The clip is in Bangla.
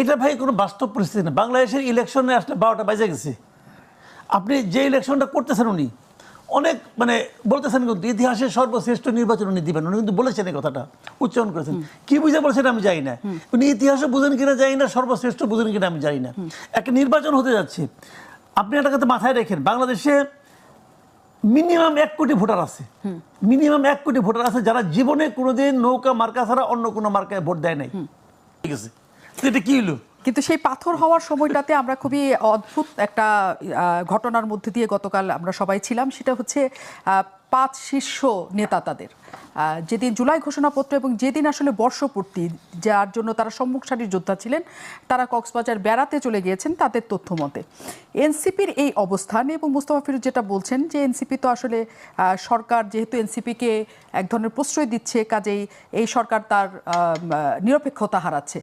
এটা ভাই কোনো বাস্তব পরিস্থিতি না। বাংলাদেশের ইলেকশনে আসলে বারোটা বাজে গেছে। আপনি যে ইলেকশনটা করতেছেন উনি অনেক মানে বলতেছেন কিন্তু ইতিহাসের সর্বশ্রেষ্ঠ নির্বাচন উনি দিবেন। উনি কিন্তু বলেছেন এই কথাটা উচ্চারণ করেছেন। কি বুঝে বলছেন আমি জানি না। উনি ইতিহাসও বুঝেন কিনা জানি না সর্বশ্রেষ্ঠ বুঝেন কিনা আমি জানি না। একটা নির্বাচন হতে যাচ্ছে। আপনি একটা কথা মাথায় রেখেন বাংলাদেশে মিনিমাম এক কোটি ভোটার আছে। মিনিমাম এক কোটি ভোটার আছে যারা জীবনে কোনোদিন নৌকা মার্কা ছাড়া অন্য কোনো মার্কায় ভোট দেয় নাই। ঠিক আছে। এটা কি হলো? কিন্তু সেই পাথর হওয়ার সময়টাতে আমরা খুবই অদ্ভুত একটা ঘটনার মধ্যে দিয়ে গতকাল আমরা সবাই ছিলাম। সেটা হচ্ছে পাঁচ শীর্ষ নেতা তাদের। যেদিন জুলাই ঘোষণাপত্র এবং যেদিন আসলে বর্ষপূর্তি, যার জন্য তারা সম্মুখ সারির যোদ্ধা ছিলেন, তারা কক্সবাজার বেড়াতে চলে গিয়েছেন তাদের তথ্য মতে। এনসিপির এই অবস্থান এবং মুস্তফা ফিরোজ যেটা বলছেন যে এনসিপি তো আসলে সরকার যেহেতু এনসিপিকে এক ধরনের প্রশ্রয় দিচ্ছে, কাজেই এই সরকার তার নিরপেক্ষতা হারাচ্ছে।